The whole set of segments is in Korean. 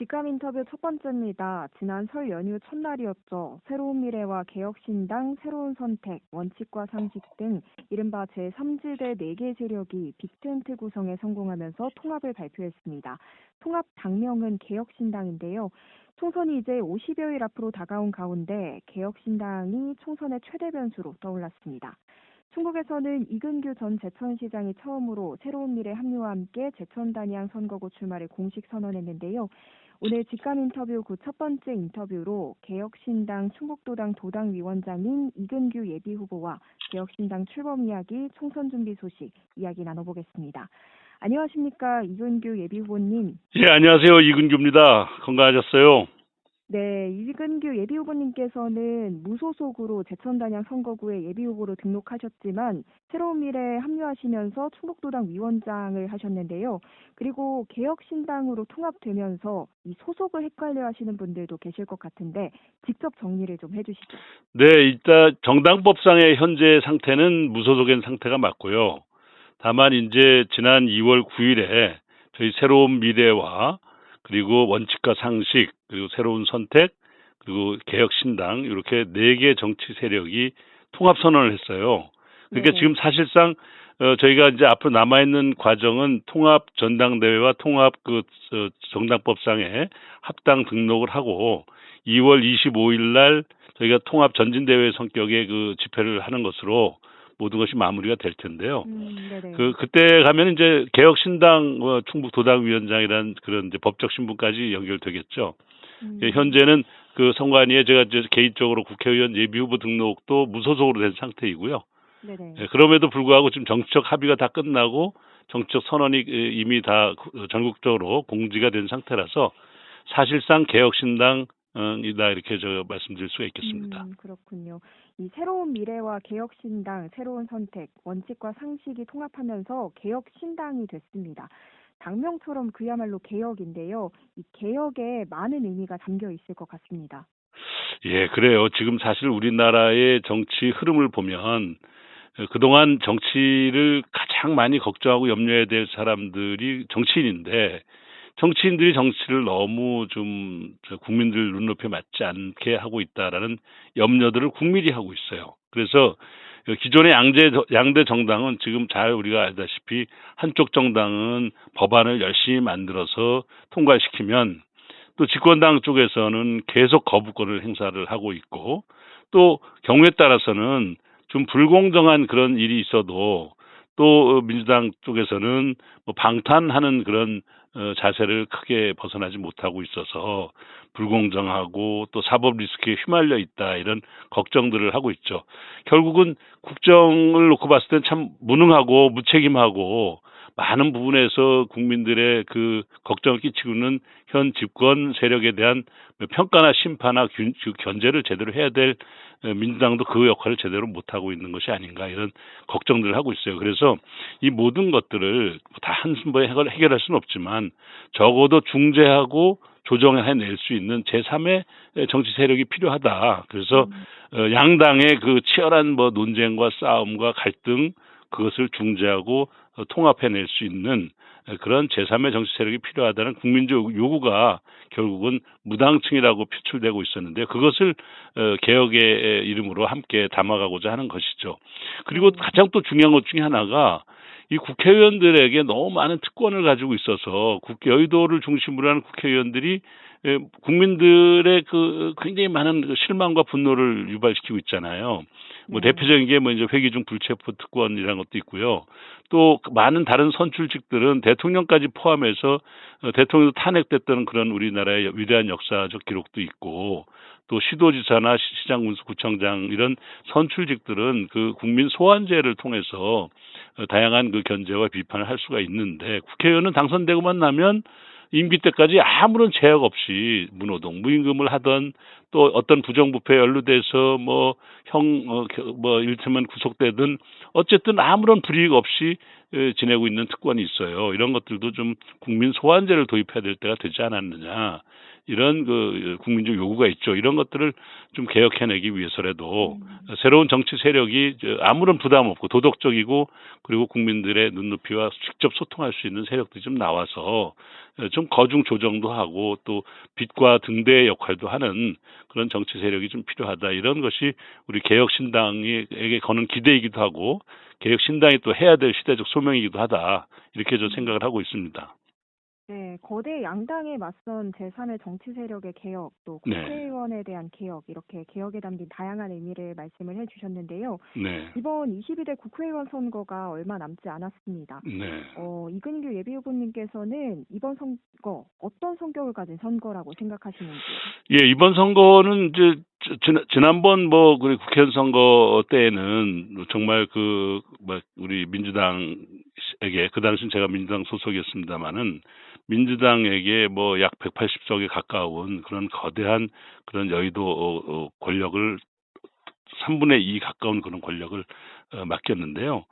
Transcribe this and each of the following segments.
직감 인터뷰 첫 번째입니다. 지난 설 연휴 첫날이었죠. 새로운 미래와 개혁신당, 새로운 선택, 원칙과 상식 등 이른바 제3지대 4개 세력이 빅텐트 구성에 성공하면서 통합을 발표했습니다. 통합 당명은 개혁신당인데요. 총선이 이제 50여일 앞으로 다가온 가운데 개혁신당이 총선의 최대 변수로 떠올랐습니다. 충북에서는 이근규 전 제천시장이 처음으로 새로운 미래 합류와 함께 제천 단양 선거구 출마를 공식 선언했는데요. 오늘 직감 인터뷰 그 첫 번째 인터뷰로 개혁신당 충북도당 도당 위원장인 이근규 예비 후보와 개혁신당 출범 이야기, 총선 준비 소식 이야기 나눠보겠습니다. 안녕하십니까 이근규 예비 후보님. 예, 안녕하세요. 이근규입니다. 건강하셨어요? 네, 이근규 예비후보님께서는 무소속으로 제천단양 선거구에 예비후보로 등록하셨지만 새로운 미래에 합류하시면서 충북도당 위원장을 하셨는데요. 그리고 개혁신당으로 통합되면서 이 소속을 헷갈려 하시는 분들도 계실 것 같은데 직접 정리를 좀 해주시죠. 네, 일단 정당법상의 현재 상태는 무소속인 상태가 맞고요. 다만 이제 지난 2월 9일에 저희 새로운 미래와 그리고 원칙과 상식 그리고 새로운 선택 그리고 개혁신당 이렇게 네 개 정치 세력이 통합 선언을 했어요. 그러니까 네. 지금 사실상 어, 저희가 이제 앞으로 남아 있는 과정은 통합 전당대회와 통합 그 어, 정당법상에 합당 등록을 하고 2월 25일 날 저희가 통합 전진대회 성격의 그 집회를 하는 것으로 모든 것이 마무리가 될 텐데요. 음. 그 그때 가면 이제 개혁신당 어, 충북 도당위원장이라는 그런 이제 법적 신분까지 연결되겠죠. 음, 예, 현재는 그 선관위에 제가 개인적으로 국회의원 예비후보 등록도 무소속으로 된 상태이고요. 네네. 예, 그럼에도 불구하고 지금 정치적 합의가 다 끝나고 정치적 선언이 예, 이미 다 구- 전국적으로 공지가 된 상태라서 사실상 개혁신당 이다 이렇게 저 말씀드릴 수가 있겠습니다. 음, 그렇군요. 이 새로운 미래와 개혁신당, 새로운 선택, 원칙과 상식이 통합하면서 개혁신당이 됐습니다. 당명처럼 그야말로 개혁인데요. 이 개혁에 많은 의미가 담겨 있을 것 같습니다. 예, 그래요. 지금 사실 우리나라의 정치 흐름을 보면 어, 그동안 정치를 가장 많이 걱정하고 염려해야 될 사람들이 정치인인데 정치인들이 정치를 너무 좀저 국민들 눈높이에 맞지 않게 하고 있다라는 염려들을 국민이 하고 있어요. 그래서 그 기존의 양대 양대 정당은 지금 잘 우리가 알다시피 한쪽 정당은 법안을 열심히 만들어서 통과시키면 또 집권당 쪽에서는 계속 거부권을 행사를 하고 있고 또 경우에 따라서는 좀 불공정한 그런 일이 있어도 또 민주당 쪽에서는 뭐 방탄하는 그런 어, 자세를 크게 벗어나지 못하고 있어서 불공정하고 또 사법 리스크에 휘말려 있다 이런 걱정들을 하고 있죠. 결국은 국정을 놓고 봤을 땐 참 무능하고 무책임하고 많은 부분에서 국민들의 그 걱정을 끼치고 있는 현 집권 세력에 대한 평가나 심판이나 균- 그 견제를 제대로 해야 될 어, 민주당도 그 역할을 제대로 못하고 있는 것이 아닌가 이런 걱정들을 하고 있어요. 그래서 이 모든 것들을 다 한순번에 해결, 해결할 수는 없지만 적어도 중재하고 조정해낼 수 있는 제3의 정치 세력이 필요하다. 그래서 음, 어, 양당의 그 치열한 뭐 논쟁과 싸움과 갈등 그것을 중재하고 어, 통합해낼 수 있는 어, 그런 제3의 정치 세력이 필요하다는 국민적 요구가 결국은 무당층이라고 표출되고 있었는데 그것을 어, 개혁의 이름으로 함께 담아가고자 하는 것이죠. 그리고 음. 가장 또 중요한 것 중에 하나가 이 국회의원들에게 너무 많은 특권을 가지고 있어서 국회 여의도를 중심으로 하는 국회의원들이 에, 국민들의 그 굉장히 많은 그 실망과 분노를 유발시키고 있잖아요. 뭐 네. 대표적인 게 뭐 이제 회기 중 불체포 특권이라는 것도 있고요. 또그 많은 다른 선출직들은 대통령까지 포함해서 어, 대통령도 탄핵됐던 그런 우리나라의 위대한 역사적 기록도 있고 또 시도지사나 시- 시장 군수 구청장 이런 선출직들은 그 국민 소환제를 통해서 어, 다양한 그 견제와 비판을 할 수가 있는데 국회의원은 당선되고만 나면 임기 때까지 아무런 제약 없이 무노동 무임금을 하던 또 어떤 부정부패에 연루돼서 뭐형어뭐 이를테면 구속되든 어쨌든 아무런 불이익 없이 에, 지내고 있는 특권이 있어요. 이런 것들도 좀 국민 소환제를 도입해야 될 때가 되지 않았느냐. 이런 그 국민적 요구가 있죠. 이런 것들을 좀 개혁해내기 위해서라도 음. 새로운 정치 세력이 저 아무런 부담 없고 도덕적이고 그리고 국민들의 눈높이와 직접 소통할 수 있는 세력들이 좀 나와서 어, 좀 거중 조정도 하고 또 빛과 등대의 역할도 하는 그런 정치 세력이 좀 필요하다. 이런 것이 우리 개혁신당에게 거는 기대이기도 하고 개혁신당이 또 해야 될 시대적 소명이기도 하다. 이렇게 저 생각을 하고 있습니다. 네, 거대 양당에 맞선 제3의 정치 세력의 개혁, 또 네. 국회의원에 대한 개혁, 이렇게 개혁에 담긴 다양한 의미를 말씀을 해주셨는데요. 네. 이번 22대 국회의원 선거가 얼마 남지 않았습니다. 네. 어, 이근규 예비후보님께서는 이번 선거 어떤 성격을 가진 선거라고 생각하시는지요? 예, 이번 선거는 이제 지- 지난번 뭐 우리 국회의원 선거 때에는 정말 그뭐 우리 민주당에게 그 당시는 제가 민주당 소속이었습니다마는 민주당에게 뭐 약 180석에 가까운 그런 거대한 그런 여의도 어, 어, 권력을 3분의 2 가까운 그런 권력을 어, 맡겼는데요.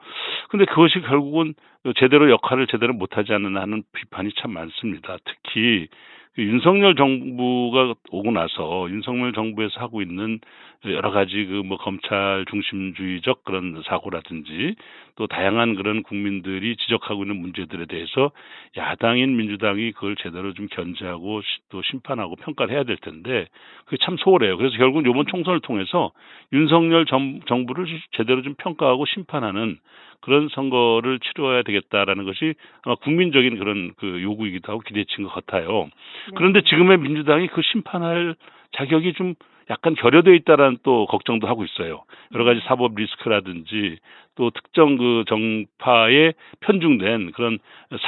근데 그것이 결국은 제대로 역할을 제대로 못하지 않는 하는 비판이 참 많습니다. 특히 그 윤석열 정부가 오고 나서 윤석열 정부에서 하고 있는 여러 가지 그 뭐 검찰 중심주의적 그런 사고라든지 또 다양한 그런 국민들이 지적하고 있는 문제들에 대해서 야당인 민주당이 그걸 제대로 좀 견제하고 시- 또 심판하고 평가를 해야 될 텐데 그게 참 소홀해요. 그래서 결국 이번 총선을 통해서 윤석열 정, 정부를 제대로 좀 평가하고 심판하는 그런 선거를 치러야 되겠다라는 것이 아마 국민적인 그런 그 요구이기도 하고 기대치인 것 같아요. 네. 그런데 지금의 민주당이 그 심판할 자격이 좀 약간 결여되어 있다라는 또 걱정도 하고 있어요. 여러 가지 사법 리스크라든지 또 특정 그 정파에 편중된 그런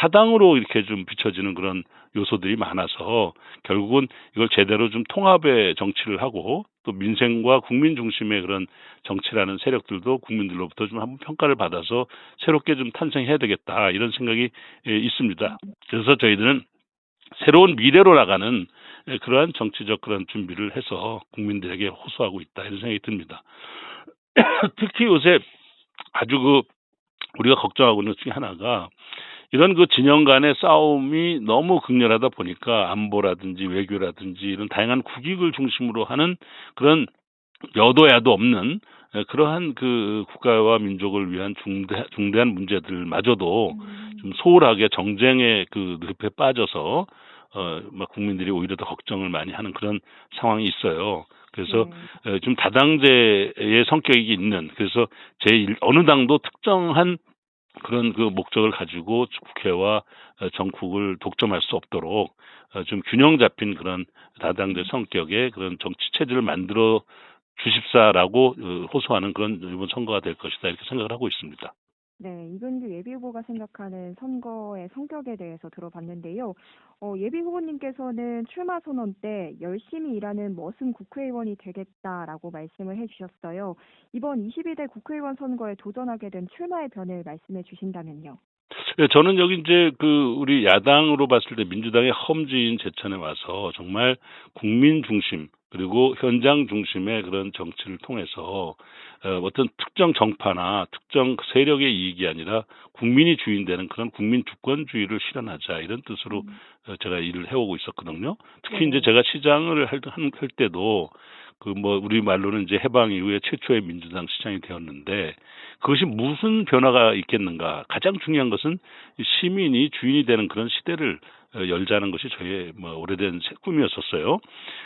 사당으로 이렇게 좀 비춰지는 그런 요소들이 많아서 결국은 이걸 제대로 좀 통합의 정치를 하고 또 민생과 국민 중심의 그런 정치라는 세력들도 국민들로부터 좀 한번 평가를 받아서 새롭게 좀 탄생해야 되겠다 이런 생각이 예, 있습니다. 그래서 저희들은 새로운 미래로 나가는 예, 그러한 정치적 그런 준비를 해서 국민들에게 호소하고 있다 이런 생각이 듭니다. 특히 요새 아주 그 우리가 걱정하고 있는 것 중에 하나가 이런 그 진영 간의 싸움이 너무 극렬하다 보니까 안보라든지 외교라든지 이런 다양한 국익을 중심으로 하는 그런 여도야도 없는 예, 그러한 그 국가와 민족을 위한 중대, 중대한 문제들마저도 음. 좀 소홀하게 정쟁의 그 늪에 빠져서 어, 막 국민들이 오히려 더 걱정을 많이 하는 그런 상황이 있어요. 그래서 네. 에, 좀 다당제의 성격이 있는 그래서 제 일- 어느 당도 특정한 그런 그 목적을 가지고 국회와 어, 정국을 독점할 수 없도록 어, 좀 균형 잡힌 그런 다당제 성격의 그런 정치 체제를 만들어 주십사라고 어, 호소하는 그런 이번 선거가 될 것이다 이렇게 생각을 하고 있습니다. 네, 이근규 예비 후보가 생각하는 선거의 성격에 대해서 들어봤는데요. 어, 예비 후보님께서는 출마 선언 때 열심히 일하는 머슴 국회의원이 되겠다라고 말씀을 해주셨어요. 이번 22대 국회의원 선거에 도전하게 된 출마의 변을 말씀해 주신다면요. 예, 저는 여기 이제 그 우리 야당으로 봤을 때 민주당의 험지인 제천에 와서 정말 국민 중심 그리고 현장 중심의 그런 정치를 통해서 어, 어떤 특정 정파나 특정 세력의 이익이 아니라 국민이 주인되는 그런 국민 주권주의를 실현하자 이런 뜻으로 어, 제가 일을 해오고 있었거든요. 특히 네. 이제 제가 시장을 할, 한- 할 때도 그 뭐 우리 말로는 이제 해방 이후에 최초의 민주당 시장이 되었는데 그것이 무슨 변화가 있겠는가? 가장 중요한 것은 이 시민이 주인이 되는 그런 시대를 어, 열자는 것이 저의 뭐 오래된 새- 꿈이었었어요.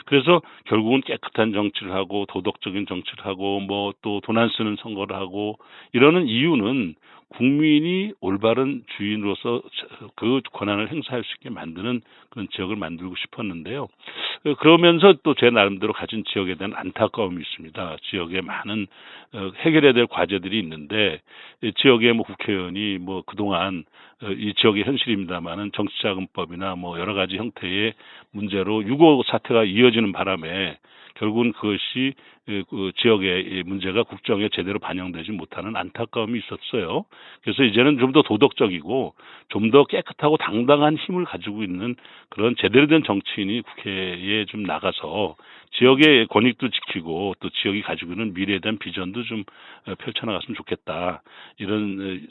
그래서 결국은 깨끗한 정치를 하고 도덕적인 정치를 하고 뭐 또 돈 안 쓰는 선거를 하고 이러는 이유는 국민이 올바른 주인으로서 그 권한을 행사할 수 있게 만드는 그런 지역을 만들고 싶었는데요. 어, 그러면서 또 제 나름대로 가진 지역에 대한 안타까움이 있습니다. 지역에 많은 어, 해결해야 될 과제들이 있는데 이 지역의 뭐 국회의원이 뭐 그동안 어, 이 지역의 현실입니다만은 정치자금법이나 뭐 여러 가지 형태의 문제로 6.25 사태가 이어지는 바람에 결국은 그것이 에, 그 지역의 이 문제가 국정에 제대로 반영되지 못하는 안타까움이 있었어요. 그래서 이제는 좀 더 도덕적이고 좀 더 깨끗하고 당당한 힘을 가지고 있는 그런 제대로 된 정치인이 국회에 좀 나가서 지역의 권익도 지키고 또 지역이 가지고 있는 미래에 대한 비전도 좀 어, 펼쳐나갔으면 좋겠다. 이런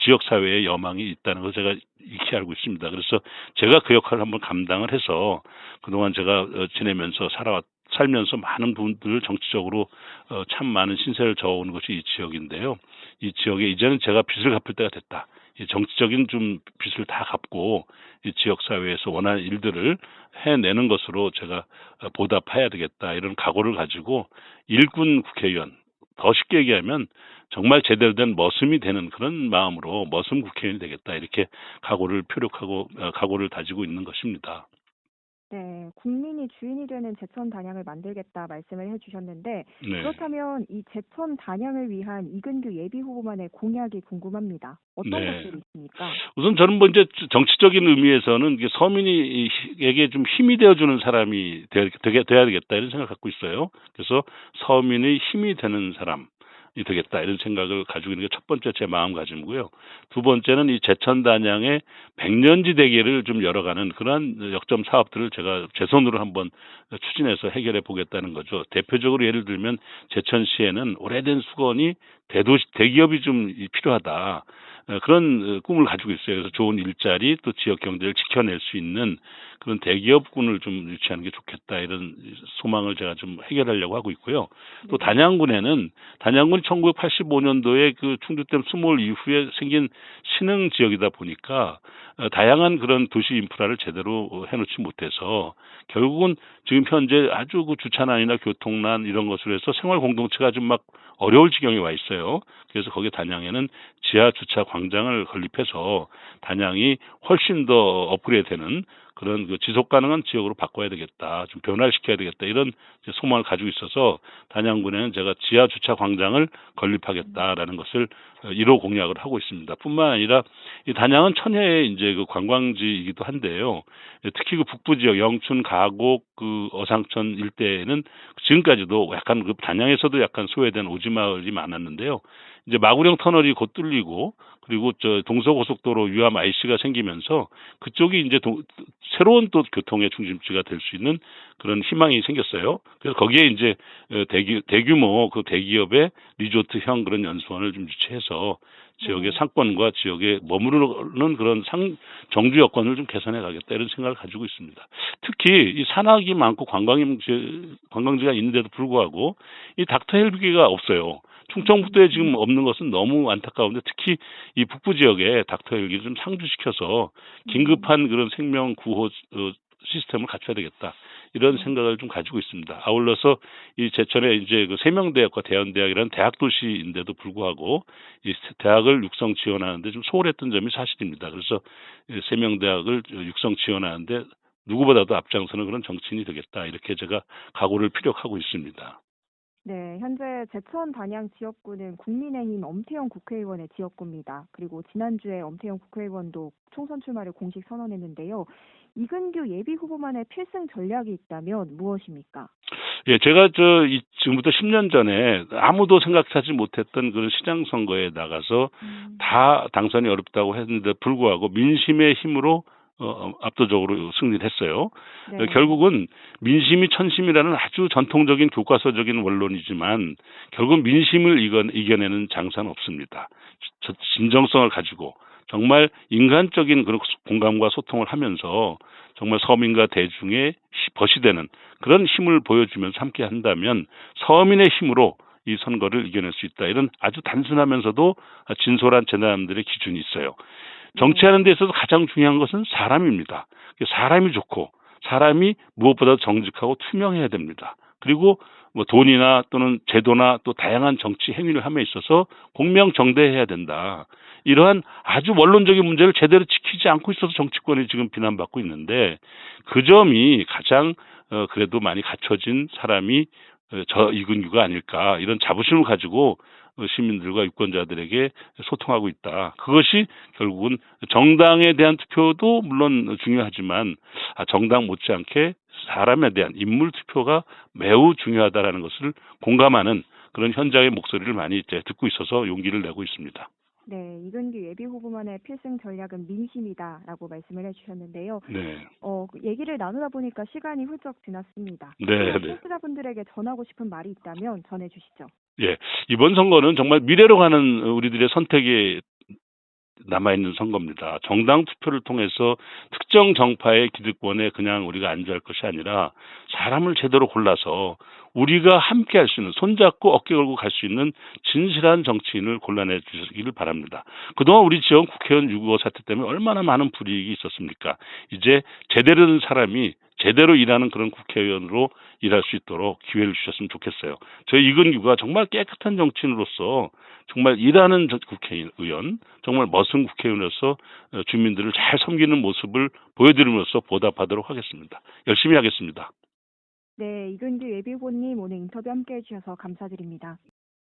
지역 사회의 여망이 있다는 걸 제가 익히 알고 있습니다. 그래서 제가 그 역할을 한번 감당을 해서 그동안 제가 어, 지내면서 살아왔 살면서 많은 분들을 정치적으로 어, 참 많은 신세를 져온 것이 이 지역인데요. 이 지역에 이제는 제가 빚을 갚을 때가 됐다. 이 정치적인 좀 빚을 다 갚고 이 지역 사회에서 원하는 일들을 해내는 것으로 제가 어, 보답해야 되겠다 이런 각오를 가지고 일군 국회의원 더 쉽게 얘기하면 정말 제대로 된 머슴이 되는 그런 마음으로 머슴 국회의원이 되겠다 이렇게 각오를 표력하고 어, 각오를 다지고 있는 것입니다. 네, 국민이 주인이 되는 제천 단양을 만들겠다 말씀을 해주셨는데 네. 그렇다면 이 제천 단양을 위한 이근규 예비 후보만의 공약이 궁금합니다. 어떤 네. 것들이 있습니까? 우선 저는 뭐 이제 정치적인 의미에서는 서민이에게 좀 힘이 되어주는 사람이 되, 되게 돼야 되겠다 이런 생각을 갖고 있어요. 그래서 서민의 힘이 되는 사람 이 되겠다 이런 생각을 가지고 있는 게 첫 번째 제 마음가짐이고요. 두 번째는 이 제천 단양의 백년지 대계를 좀 열어가는 그러한 역점 사업들을 제가 제 손으로 한번 추진해서 해결해 보겠다는 거죠. 대표적으로 예를 들면 제천시에는 오래된 수건이 대도시 대기업이 좀 필요하다. 어, 그런 어, 꿈을 가지고 있어요. 그래서 좋은 일자리 또 지역 경제를 지켜낼 수 있는 그런 대기업군을 좀 유치하는 게 좋겠다 이런 소망을 제가 좀 해결하려고 하고 있고요. 또 네. 단양군에는 단양군이 1985년도에 그 충주댐 수몰 이후에 생긴 신흥 지역이다 보니까 어, 다양한 그런 도시 인프라를 제대로 어, 해놓지 못해서 결국은 지금 현재 아주 그 주차난이나 교통난 이런 것으로 해서 생활 공동체가 좀 막 어려울 지경에 와 있어요. 그래서 거기 단양에는 지하 주차 광장을 건립해서 단양이 훨씬 더 업그레이드되는 그런 그 지속 가능한 지역으로 바꿔야 되겠다. 좀 변화를 시켜야 되겠다. 이런 소망을 가지고 있어서 단양군에는 제가 지하 주차 광장을 건립하겠다라는 것을 1호 공약을 하고 있습니다. 뿐만 아니라 이 단양은 천혜의 이제 그 관광지이기도 한데요. 특히 그 북부 지역 영춘, 가곡, 그 어상천 일대에는 지금까지도 약간 그 단양에서도 약간 소외된 오지마을이 많았는데요. 이제 마구령 터널이 곧 뚫리고 그리고 저 동서고속도로 유암 IC가 생기면서 그쪽이 이제 동- 새로운 또 교통의 중심지가 될 수 있는 그런 희망이 생겼어요. 그래서 거기에 이제 어, 대규, 대규모 그 대기업의 리조트형 그런 연수원을 좀 유치해서 지역의 네. 상권과 지역에 머무르는 그런 상 정주 여건을 좀 개선해 가겠다 이런 생각을 가지고 있습니다. 특히 이 산악이 많고 관광지 관광지가 있는데도 불구하고 이 닥터 헬비가 없어요. 충청북도에 지금 없는 것은 너무 안타까운데 특히 이 북부 지역에 닥터 헬기를 좀 상주시켜서 긴급한 그런 생명 구호 어, 시스템을 갖춰야 되겠다. 이런 생각을 좀 가지고 있습니다. 아울러서 이 제천에 이제 그 세명대학과 대연대학이라는 대학 도시인데도 불구하고 이 대학을 육성 지원하는데 좀 소홀했던 점이 사실입니다. 그래서 이 세명대학을 육성 지원하는데 누구보다도 앞장서는 그런 정치인이 되겠다. 이렇게 제가 각오를 피력하고 있습니다. 네, 현재 제천 단양 지역구는 국민의힘 엄태영 국회의원의 지역구입니다. 그리고 지난주에 엄태영 국회의원도 총선 출마를 공식 선언했는데요. 이근규 예비 후보만의 필승 전략이 있다면 무엇입니까? 예, 제가 저 이, 지금부터 10년 전에 아무도 생각하지 못했던 그런 시장 선거에 나가서 음, 다 당선이 어렵다고 했는데 불구하고 민심의 힘으로 어, 압도적으로 승리를 했어요. 네. 결국은 민심이 천심이라는 아주 전통적인 교과서적인 원론이지만 결국 민심을 이겨, 이겨내는 장사는 없습니다. 저- 진정성을 가지고 정말 인간적인 그런 공감과 소통을 하면서 정말 서민과 대중의 시- 벗이 되는 그런 힘을 보여주면서 함께 한다면 서민의 힘으로 이 선거를 이겨낼 수 있다. 이런 아주 단순하면서도 진솔한 제 나름들의 기준이 있어요. 정치하는 데 있어서 가장 중요한 것은 사람입니다. 사람이 좋고 사람이 무엇보다 정직하고 투명해야 됩니다. 그리고 뭐 돈이나 또는 제도나 또 다양한 정치 행위를 함에 있어서 공명정대해야 된다. 이러한 아주 원론적인 문제를 제대로 지키지 않고 있어서 정치권이 지금 비난받고 있는데 그 점이 가장 어 그래도 많이 갖춰진 사람이 어, 저 이근규가 아닐까 이런 자부심을 가지고 어, 시민들과 유권자들에게 소통하고 있다. 그것이 결국은 정당에 대한 투표도 물론 중요하지만 아, 정당 못지않게 사람에 대한 인물 투표가 매우 중요하다라는 것을 공감하는 그런 현장의 목소리를 많이 이제 듣고 있어서 용기를 내고 있습니다. 네, 이근규 예비 후보만의 필승 전략은 민심이다라고 말씀을 해주셨는데요. 네. 어, 얘기를 나누다 보니까 시간이 훌쩍 지났습니다. 네, 네. 청취자분들에게 전하고 싶은 말이 있다면 전해주시죠. 예, 이번 선거는 정말 미래로 가는 우리들의 선택이 남아있는 선거입니다. 정당 투표를 통해서 특정 정파의 기득권에 그냥 우리가 안주할 것이 아니라 사람을 제대로 골라서 우리가 함께 할 수 있는, 손잡고 어깨 걸고 갈 수 있는 진실한 정치인을 골라내 주시기를 바랍니다. 그동안 우리 지역 국회의원 6.25 사태 때문에 얼마나 많은 불이익이 있었습니까? 이제 제대로 된 사람이 제대로 일하는 그런 국회의원으로 일할 수 있도록 기회를 주셨으면 좋겠어요. 저희 이근규가 정말 깨끗한 정치인으로서 정말 일하는 저- 국회의원, 정말 멋진 국회의원으로서 어, 주민들을 잘 섬기는 모습을 보여드림으로써 보답하도록 하겠습니다. 열심히 하겠습니다. 네, 이근규 예비 후보님 오늘 인터뷰 함께 해주셔서 감사드립니다.